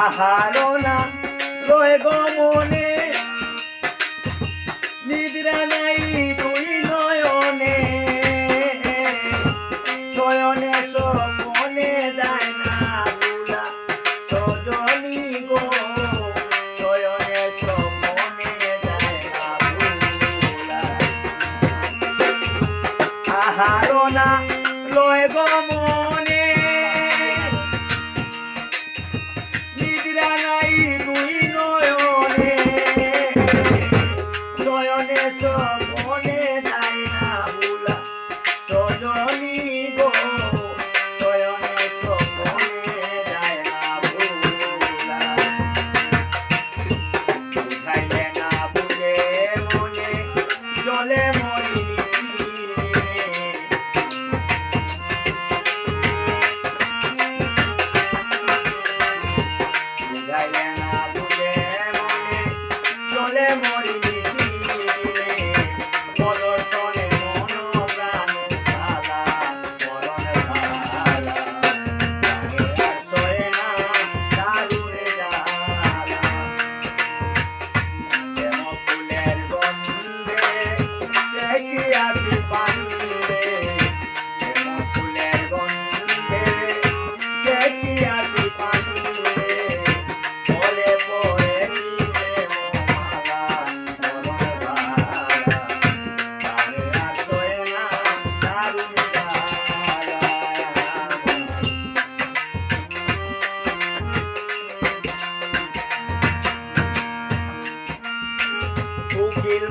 আহারো না রয়ে গো মনে। নিদ্রা নাই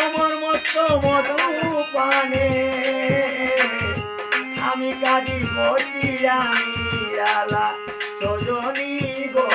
তোমার মত মধু পানে আমি কাঁদি বসিয়া মিরালা সজনী গো।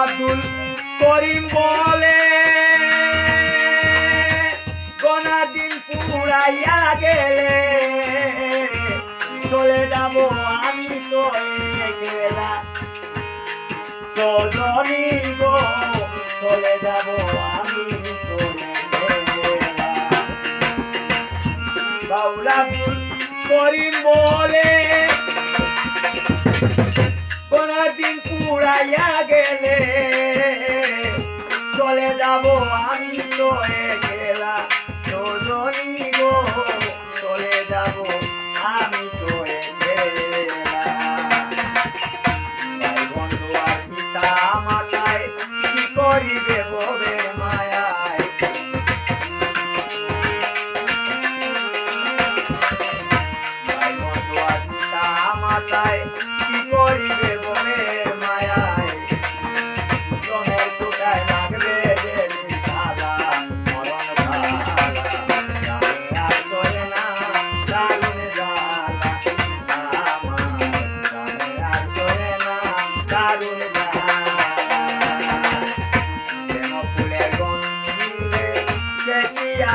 আব্দুল করিম বলে, গোনা দিন পুরাইয়া গেলে চলে যাব আমি তো গেলা সজনী গো, চলে যাব আমি তো বাউলাবুল করিম বলে কোনদিন পুরাইয়া গেলে চলে যাব আমি তো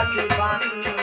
दीवानी